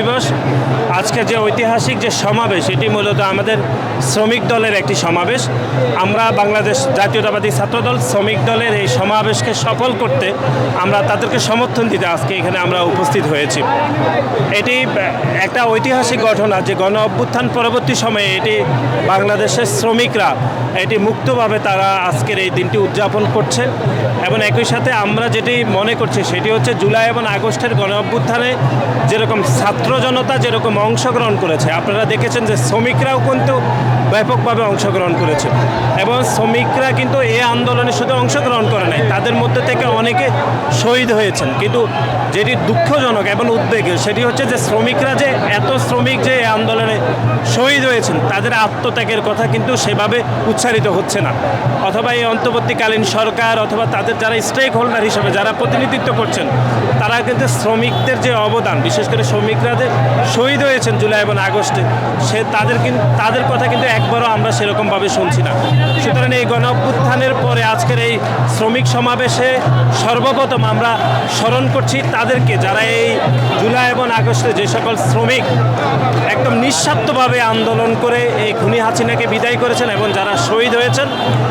দিবস। আজকে যে ঐতিহাসিক যে সমাবেশ, এটি মূলত আমাদের শ্রমিক দলের একটি সমাবেশ। আমরা বাংলাদেশ জাতীয়তাবাদী ছাত্রদল শ্রমিক দলের এই সমাবেশকে সফল করতে আমরা তাদেরকে সমর্থন দিতে আজকে এখানে আমরা উপস্থিত হয়েছি। এটি একটা ঐতিহাসিক ঘটনা যে গণ অভ্যুত্থান পরবর্তী সময়ে এটি বাংলাদেশের শ্রমিকরা এটি মুক্তভাবে তারা আজকের এই দিনটি উদযাপন করছে এবং একই সাথে আমরা যেটি মনে করছি সেটি হচ্ছে জুলাই এবং আগস্টের গণ অভ্যুত্থানে যেরকম ছাত্র জনতা, যেরকম অংশগ্রহণ করেছে। আপনারা দেখেছেন যে শ্রমিকরাও কিন্তু ব্যাপকভাবে অংশগ্রহণ করেছে। এবং শ্রমিকরা কিন্তু এই আন্দোলনে শুধু অংশগ্রহণ করে নাই, তাদের মধ্যে থেকে অনেকে শহীদ হয়েছেন। কিন্তু যেটি দুঃখজনক এবং উদ্বেগের সেটি হচ্ছে যে শ্রমিকরা যে এত শ্রমিক যে এই আন্দোলনে শহীদ হয়েছেন, তাদের আত্মত্যাগের কথা কিন্তু সেভাবে উচ্চারিত হচ্ছে না। অথবা এই অন্তর্বর্তীকালীন সরকার অথবা তাদের যারা স্টেক হোল্ডার হিসেবে যারা প্রতিনিধিত্ব করছেন, তারা কিন্তু শ্রমিকদের যে অবদান, বিশেষ করে শ্রমিকরা যে শহীদ হয়েছেন জুলাই এবং আগস্টে, সে তাদের কিন্তু তাদের কথা কিন্তু একবারও আমরা সেরকমভাবে শুনছি না। সুতরাং এই গণ পরে আজকের এই শ্রমিক সমাবেশে সর্বপ্রথম আমরা স্মরণ করছি তাদেরকে, যারা এই জুলাই এবং আগস্টে যে সকল শ্রমিক একদম নিঃস্বার্থভাবে আন্দোলন করে এই খুনি হাসিনাকে বিদায় করেছেন এবং যারা শহীদ হয়েছেন,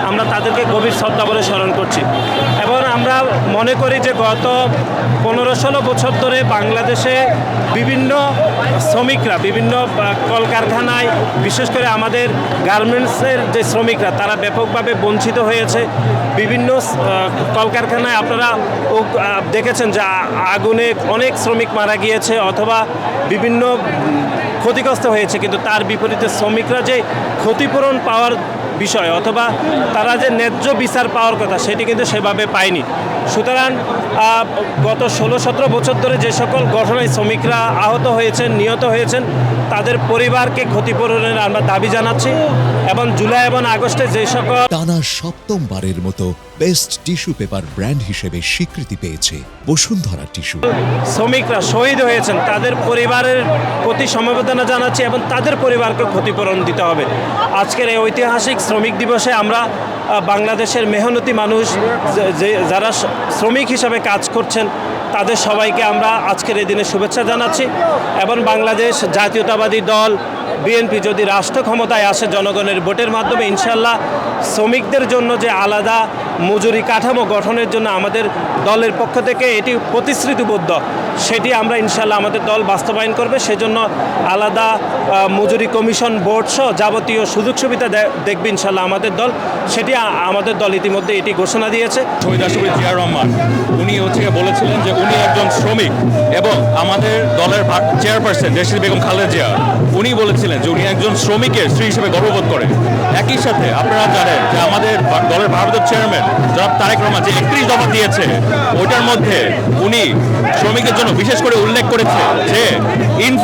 আমরা তাদেরকে গভীর শ্রদ্ধা বলে স্মরণ করছি। এবং আমরা মনে করি যে গত পনেরো ষোলো বছর ধরে বাংলাদেশে বিভিন্ন শ্রমিকরা, বিভিন্ন কলকারখানায়, বিশেষ করে আমাদের গার্মেন্টসের যে শ্রমিকরা, তারা ব্যাপকভাবে বঞ্চিত হয়েছে। বিভিন্ন কলকারখানায় আপনারা দেখেছেন যে আগুনে অনেক শ্রমিক মারা গিয়েছে অথবা বিভিন্ন ক্ষতিগ্রস্ত হয়েছে, কিন্তু তার বিপরীতে শ্রমিকরা যে ক্ষতিপূরণ পাওয়ার বিষয় অথবা তারা যে ন্যায্য বিচার পাওয়ার কথা সেটি কিন্তু সেভাবে পায়নি। সুতরাং গত ষোলো সতেরো বছর ধরে যে সকল ঘটনায় শ্রমিকরা আহত হয়েছেন নিহত হয়েছেন তাদের পরিবারকে ক্ষতিপূরণের আমরা দাবি জানাচ্ছি এবং জুলাই এবং আগস্টে যে সকল টানা সপ্তমবারের মতো বেস্ট টিস্যু পেপার ব্র্যান্ড হিসেবে স্বীকৃতি পেয়েছে বসুন্ধরা টিস্যু। শ্রমিকরা শহীদ হয়েছেন তাদের পরিবারের প্রতি সমবেদনা জানাচ্ছি এবং তাদের পরিবারকে ক্ষতিপূরণ দিতে হবে। আজকের এই ঐতিহাসিক শ্রমিক দিবসে আমরা বাংলাদেশের মেহনতি মানুষ যে- যারা শ্রমিক হিসাবে কাজ করছেন, তাদের সবাইকে আমরা আজকের এই দিনে শুভেচ্ছা জানাচ্ছি। এবং বাংলাদেশ জাতীয়তাবাদী দল, বিএনপি যদি রাষ্ট্র ক্ষমতায় আসে জনগণের ভোটের মাধ্যমে ইনশাল্লাহ শ্রমিকদের জন্য যে আলাদা মজুরি কাঠামো গঠনের জন্য আমাদের দলের পক্ষ থেকে এটি প্রতিশ্রুতিবদ্ধ। সেটি আমরা ইনশাল্লাহ আমাদের দল বাস্তবায়ন করবে। সেজন্য আলাদা মজুরি কমিশন বোর্ড সহ যাবতীয় সুযোগ সুবিধা দেখবে ইনশাল্লাহ আমাদের দল। সেটি আমাদের দল ইতিমধ্যে এটি ঘোষণা দিয়েছে। জিয়া রহমান, উনি হচ্ছে বলেছিলেন যে উনি একজন শ্রমিক এবং আমাদের দলের চেয়ারপারসন দেশের বেগম খালেদা জিয়া, উনি বলেছিলেন যে উনি একজন শ্রমিকের স্ত্রী হিসেবে গর্ববোধ করে একই সাথে আপনারা জানেন যে আমাদের দলের ভারতের চেয়ারম্যান জনাব তারেক রহমান যে একত্রিশ দফা দিয়েছে, ওইটার মধ্যে উনি শ্রমিকের জন্য বিশেষ করে উল্লেখ করেছে যে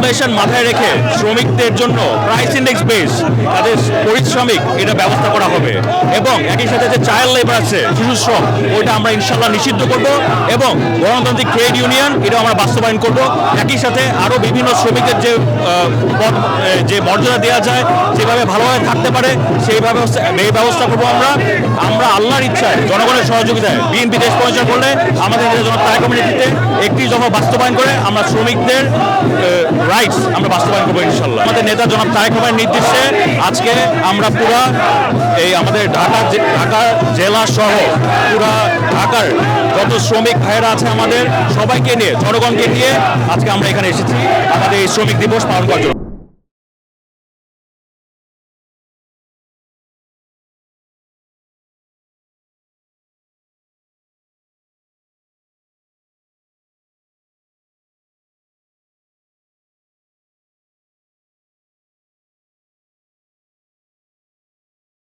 ইনফ্লেশন মাথায় রেখে শ্রমিকদের জন্য প্রাইস ইন্ডেক্স বেস, তাদের পরিশ্রমিক এটা ব্যবস্থা করা হবে। এবং একই সাথে যে চাইল্ড লেবার আছে, শিশু শ্রম, ওইটা আমরা ইনশাল্লাহ নিষিদ্ধ করব এবং গণতান্ত্রিক ট্রেড ইউনিয়ন এটা আমরা বাস্তবায়ন করব। একই সাথে আরও বিভিন্ন শ্রমিকের যে যে মর্যাদা দেওয়া যায়, যেভাবে ভালোভাবে থাকতে পারে, সেইভাবে হচ্ছে- এই ব্যবস্থা করব আমরা। আমরা আল্লাহর ইচ্ছায় জনগণের সহযোগিতায় বিএনপি দেশ পরিচয় করলে আমাদের নেতা জনতা কমিটিতে একটি দফা বাস্তবায়ন করে আমরা শ্রমিকদের রাইটস আমরা বাস্তবায়ন করব ইনশাল্লাহ আমাদের নেতা জনাব তারেক রহমানের নির্দেশে আজকে আমরা পুরা এই আমাদের ঢাকা ঢাকা জেলা সহ পুরা ঢাকার যত শ্রমিক ভাইয়েরা আছে আমাদের সবাইকে নিয়ে, জনগণকে নিয়ে আজকে আমরা এখানে এসেছি। আমাদের এই শ্রমিক দিবস পালন করার জন্য।